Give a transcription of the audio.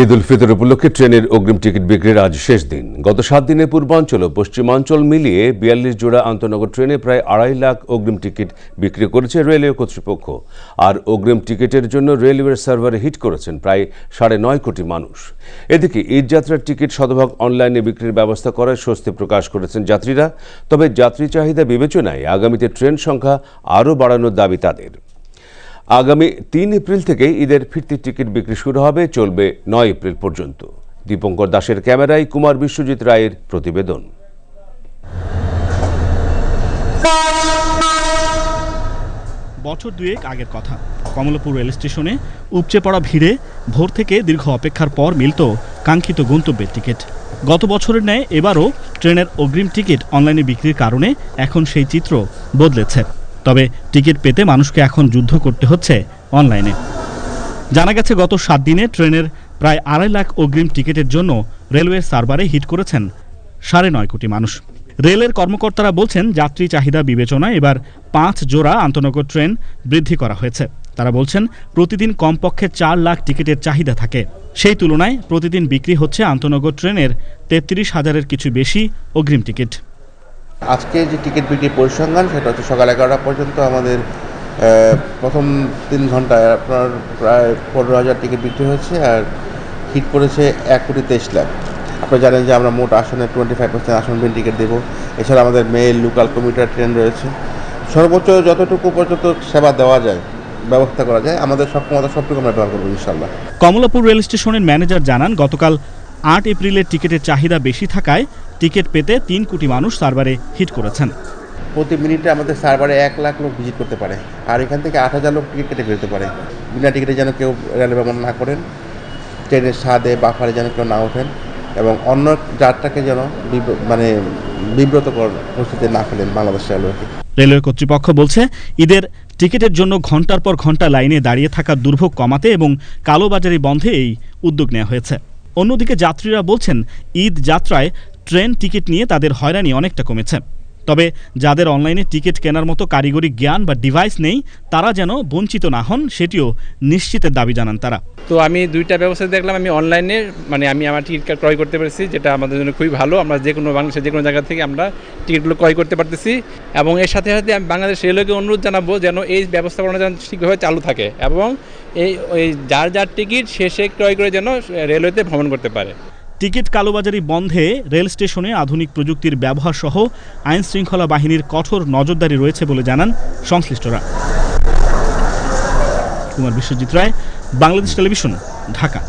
ঈদ উল ফিতর উপলক্ষে ট্রেনের অগ্রিম টিকিট বিক্রির আজ শেষ দিন। গত সাত দিনে পূর্বাঞ্চল ও পশ্চিমাঞ্চল মিলিয়ে বিয়াল্লিশ জোড়া আন্তনগর ট্রেনে প্রায় আড়াই লাখ অগ্রিম টিকিট বিক্রি করেছে রেলওয়ে কর্তৃপক্ষ। আর অগ্রিম টিকিটের জন্য রেলওয়ের সার্ভারে হিট করেছেন প্রায় সাড়ে নয় কোটি মানুষ। এদিকে ঈদ যাত্রার টিকিট শতভাগ অনলাইনে বিক্রির ব্যবস্থা করায় স্বস্তি প্রকাশ করেছেন যাত্রীরা। তবে যাত্রী চাহিদা বিবেচনায় আগামীতে ট্রেন সংখ্যা আরও বাড়ানোর দাবি তাদের। আগামী তিন এপ্রিল থেকে ঈদের ফিরতি টিকিট বিক্রি শুরু হবে, চলবে নয় এপ্রিল পর্যন্ত। দীপঙ্কর দাসের ক্যামেরায় কুমার বিশ্বজিৎ রায়ের প্রতিবেদন। বছর দুয়েক আগের কথা। কমলাপুর রেল স্টেশনে উপচে পড়া ভিড়ে ভোর থেকে দীর্ঘ অপেক্ষার পর মিলত কাঙ্ক্ষিত গন্তব্যের টিকিট। গত বছরের ন্যায় এবারও ট্রেনের অগ্রিম টিকিট অনলাইনে বিক্রির কারণে এখন সেই চিত্র বদলেছে। তবে টিকিট পেতে মানুষকে এখন যুদ্ধ করতে হচ্ছে অনলাইনে। জানা গেছে, গত সাত দিনে ট্রেনের প্রায় আড়াই লাখ অগ্রিম টিকিটের জন্য রেলওয়ের সার্ভারে হিট করেছেন সাড়ে নয় কোটি মানুষ। রেলের কর্মকর্তারা বলছেন, যাত্রী চাহিদা বিবেচনায় এবার পাঁচ জোড়া আন্তনগর ট্রেন বৃদ্ধি করা হয়েছে। তারা বলছেন, প্রতিদিন কমপক্ষে চার লাখ টিকিটের চাহিদা থাকে। সেই তুলনায় প্রতিদিন বিক্রি হচ্ছে আন্তনগর ট্রেনের তেত্রিশ হাজারের কিছু বেশি অগ্রিম টিকিট। আজকে যে টিকিট বিক্রির পরিসংখ্যান, সেটা হচ্ছে সকাল এগারোটা পর্যন্ত আমাদের প্রথম তিন ঘন্টায় আপনার প্রায় পনেরো হাজার টিকিট বিক্রি হয়েছে আর হিট করেছে এক কোটি তেইশ লাখ। আপনারা জানেন যে আমরা মোট আসনে টোয়েন্টি ফাইভ পার্সেন্ট আসন বিল টিকিট দেবো। এছাড়া আমাদের মেল লোকাল কমিউটার ট্রেন রয়েছে। সর্বোচ্চ যতটুকু পর্যন্ত সেবা দেওয়া যায়, ব্যবস্থা করা যায়, আমাদের সক্ষমতা সবটুকু আমরা ব্যবহার করব ইনশাল্লাহ কমলাপুর রেল স্টেশনের ম্যানেজার জানান, গতকাল আট এপ্রিলের টিকিটের চাহিদা বেশি থাকায় টিকিট পেতে তিন কোটি মানুষ সার্ভারে হিট করেছেন। প্রতি মিনিটে আমাদের সার্ভারে এক লাখ লোক ভিজিট করতে পারে। আর এখান থেকে আট হাজার লোক টিকিট কেটে ফেলতে পারে। বিনা টিকিটে যেন কেউ রেল ব্যবহার না করেন ট্রেনের স্বাদে বাফারে যেন কেউ না ওঠেন এবং অন্য যাত্রাকে যেন মানে বিব্রতকর পরিস্থিতি না ফেলেন বাংলাদেশ রেলওয়েকে। রেলওয়ে কর্তৃপক্ষ বলছে ঈদের টিকিটের জন্য ঘণ্টার পর ঘণ্টা লাইনে দাঁড়িয়ে থাকা দুর্ভোগ কমাতে এবং কালোবাজারি বন্ধে এই উদ্যোগ নেওয়া হয়েছে। অন্যদিকে যাত্রীরা বলছেন, ঈদ যাত্রায় ট্রেন টিকিট নিয়ে তাদের হয়রানি অনেকটা কমেছে। তবে যাদের অনলাইনে টিকিট কেনার মতো কারিগরি জ্ঞান বা ডিভাইস নেই, তারা যেন বঞ্চিত না হন, সেটিও নিশ্চিতের দাবি জানান তারা। তো আমি দুইটা ব্যবস্থা দেখলাম, আমি অনলাইনে মানে আমি আমার টিকিট ক্রয় করতে পেরেছি, যেটা আমাদের জন্য খুবই ভালো। আমরা যে কোনো বাংলাদেশের যে কোনো জায়গা থেকে আমরা টিকিটগুলো ক্রয় করতে পারতেছি। এবং এর সাথে সাথে আমি বাংলাদেশ রেলওয়েকে অনুরোধ জানাব যেন এই ব্যবস্থাপনা যেন ঠিকভাবে চালু থাকে এবং এই ওই যার যার টিকিট, সে সে ক্রয় করে যেন রেলওয়েতে ভ্রমণ করতে পারে। টিকিট কালোবাজারি বন্ধে রেল স্টেশনে আধুনিক প্রযুক্তির ব্যবহার সহ আইন শৃঙ্খলা বাহিনীর কঠোর নজরদারি রয়েছে বলে জানান সংশ্লিষ্টরা। কুমার বিশ্বজিৎ রায়, বাংলাদেশ টেলিভিশন, ঢাকা।